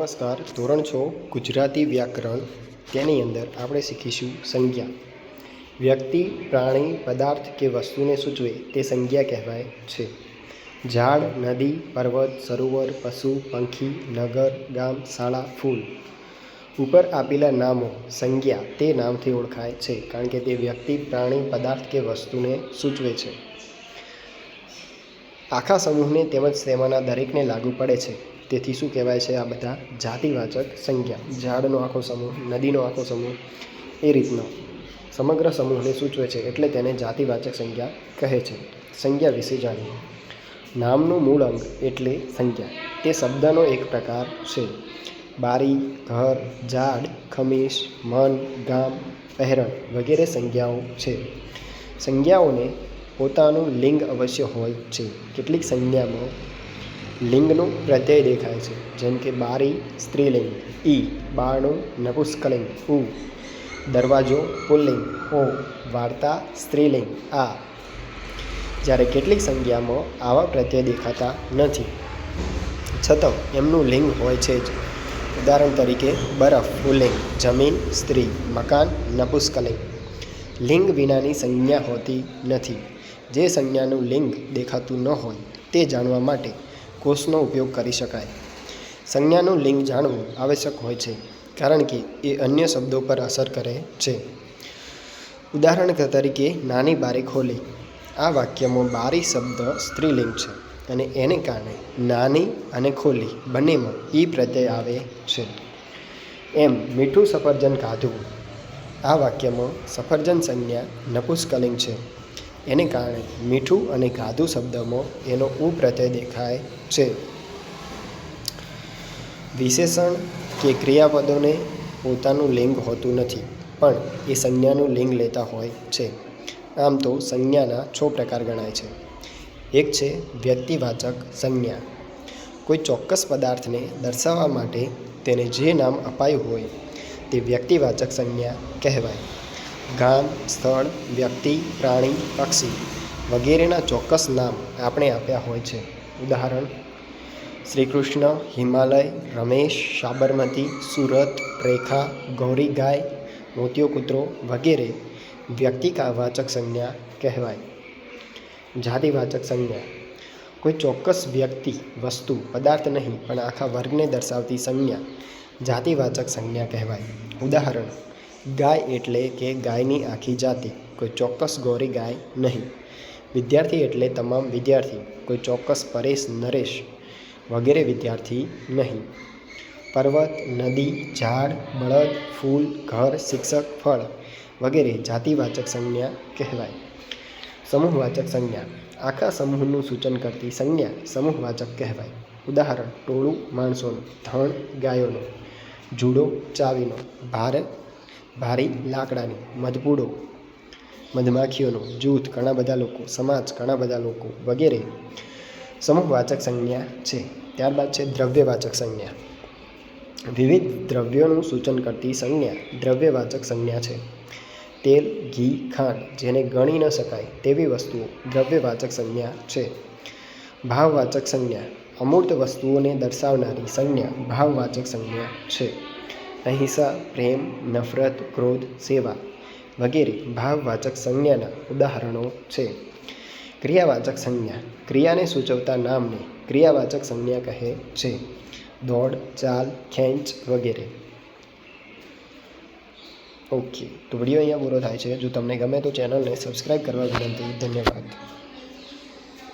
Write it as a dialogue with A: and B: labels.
A: નમસ્કાર. ધોરણ છો, ગુજરાતી વ્યાકરણ. તેની અંદર આપણે શીખીશું સંજ્ઞા. વ્યક્તિ, પ્રાણી, પદાર્થ કે વસ્તુને સૂચવે તે સંજ્ઞા કહેવાય છે. ઝાડ, નદી, પર્વત, સરોવર, પશુ, પંખી, નગર, ગામ, શાળા, ફૂલ. ઉપર આપેલા નામો, સંજ્ઞા, તે નામથી ઓળખાય છે, કારણ કે તે વ્યક્તિ, પ્રાણી, પદાર્થ કે વસ્તુને સૂચવે છે. આખા સમૂહને તેમજ તેમાંના દરેકને લાગુ પડે છે. તેથી શું કહેવાય છે આ બધા? જાતિવાચક સંજ્ઞા. ઝાડનો આખો સમૂહ, નદીનો આખો સમૂહ એ રીતનો સમગ્ર સમૂહને સૂચવે છે એટલે તેને જાતિવાચક સંજ્ઞા કહે છે. સંજ્ઞા વિશે જાણીએ. નામનું મૂળ અંગ એટલે સંજ્ઞા. તે શબ્દનો એક પ્રકાર છે. બારી, ઘર, ઝાડ ખમીશ મન, ગામ, પહેરણ વગેરે સંજ્ઞાઓ છે. સંજ્ઞાઓને પોતાનું લિંગ અવશ્ય હોય છે. કેટલીક સંજ્ઞામાં લિંગનું પ્રત્યય દેખાય છે. જેમ કે બારી, સ્ત્રીલિંગ, ઈ, બારણું નપુષ્કલિંગ ઉ, દરવાજો, પુલ્લિંગ, ઓ, વાર્તા, સ્ત્રીલિંગ, આ. જ્યારે કેટલીક સંજ્ઞામાં આવા પ્રત્યય દેખાતા નથી. છતાં એમનું લિંગ હોય છે જ. ઉદાહરણ તરીકે, બરફ, પુલ્લિંગ, જમીન, સ્ત્રી, મકાન નપુષ્કલિંગ લિંગ વિનાની સંજ્ઞા હોતી નથી. જે સંજ્ઞાનું લિંગ દેખાતું ન હોય તે જાણવા માટે કોષનો ઉપયોગ કરી શકાય. સંજ્ઞાનું લિંગ જાણવું આવશ્યક હોય છે, કારણ કે એ અન્ય શબ્દો પર અસર કરે છે. ઉદાહરણ તરીકે, નાની બારી ખોલી. આ વાક્યમાં બારી શબ્દ સ્ત્રીલિંગ છે અને એને કારણે નાની અને ખોલી બંનેમાં ઈ પ્રત્યય આવે છે. એમ મીઠું સફરજન ખાધું આ વાક્યમાં સફરજન સંજ્ઞા નપુષ્કલિંગ છે. એને કારણે મીઠું અને ગાધું શબ્દમાં એનો ઉ દેખાય છે. વિશેષણ કે ક્રિયાપદોને પોતાનું લિંગ હોતું નથી, પણ એ સંજ્ઞાનું લિંગ લેતા હોય છે. આમ તો સંજ્ઞાના છ પ્રકાર ગણાય છે. એક છે વ્યક્તિવાચક સંજ્ઞા. કોઈ ચોક્કસ પદાર્થને દર્શાવવા માટે તેને જે નામ અપાયું હોય તે વ્યક્તિવાચક સંજ્ઞા કહેવાય. ગામ, સ્થળ, વ્યક્તિ, પ્રાણી, પક્ષી વગેરેના ચોક્કસ નામ આપણે આપ્યા હોય છે. ઉદાહરણ શ્રી કૃષ્ણ હિમાલય, રમેશ, સાબરમતી, સુરત, રેખા, ગૌરી ગાય મોતિયો કૂતરો વગેરે વ્યક્તિકાવાચક સંજ્ઞા કહેવાય. જાતિવાચક સંજ્ઞા, કોઈ ચોક્કસ વ્યક્તિ, વસ્તુ, પદાર્થ નહીં પણ આખા વર્ગને દર્શાવતી સંજ્ઞા જાતિવાચક સંજ્ઞા કહેવાય. ઉદાહરણ ગાય એટલે કે ગાયની આખી જાતિ, કોઈ ચોક્કસ ગોરી ગાય નહીં. વિદ્યાર્થી એટલે તમામ વિદ્યાર્થી, કોઈ ચોક્કસ પરેશ નરેશ વગેરે વિદ્યાર્થી નહીં. પર્વત, નદી, ઝાડ, બળદ, ફૂલ, ઘર, શિક્ષક, ફળ વગેરે જાતિવાચક સંજ્ઞા કહેવાય. સમૂહવાચક સંજ્ઞા, આખા સમૂહનું સૂચન કરતી સંજ્ઞા સમૂહવાચક કહેવાય. ઉદાહરણ, ટોળું, માણસોનું, ધણ, ગાયોનું, જુડો, ચાવીનો ભારત ભારી લાકડાની, મધપૂડો, મધમાખીઓનું, જૂથ, ઘણા બધા લોકો, સમાજ, ઘણા બધા લોકો વગેરે સમૂહવાચક સંજ્ઞા છે. ત્યારબાદ છે દ્રવ્યવાચક સંજ્ઞા. વિવિધ દ્રવ્યોનું સૂચન કરતી સંજ્ઞા દ્રવ્યવાચક સંજ્ઞા છે. તેલ, ઘી, ખાંડ જેને ગણી ન શકાય તેવી વસ્તુઓ દ્રવ્યવાચક સંજ્ઞા છે. ભાવવાચક સંજ્ઞા. અમૂર્ત વસ્તુઓને દર્શાવનારી સંજ્ઞા ભાવવાચક સંજ્ઞા છે. અહિંસા, પ્રેમ, નફરત, ક્રોધ, સેવા વગેરે ભાવવાચક સંજ્ઞાના ઉદાહરણો છે. ક્રિયાવાચક સંજ્ઞા. ક્રિયાને સૂચવતા નામને ક્રિયાવાચક સંજ્ઞા કહે છે. દોડ, ચાલ, ખેંચ વગેરે. ઓકે. તો વીડિયો અહીંયા પૂરો થાય છે. જો તમને ગમે તો ચેનલને સબસ્ક્રાઈબ કરવા વિનંતી. ધન્યવાદ.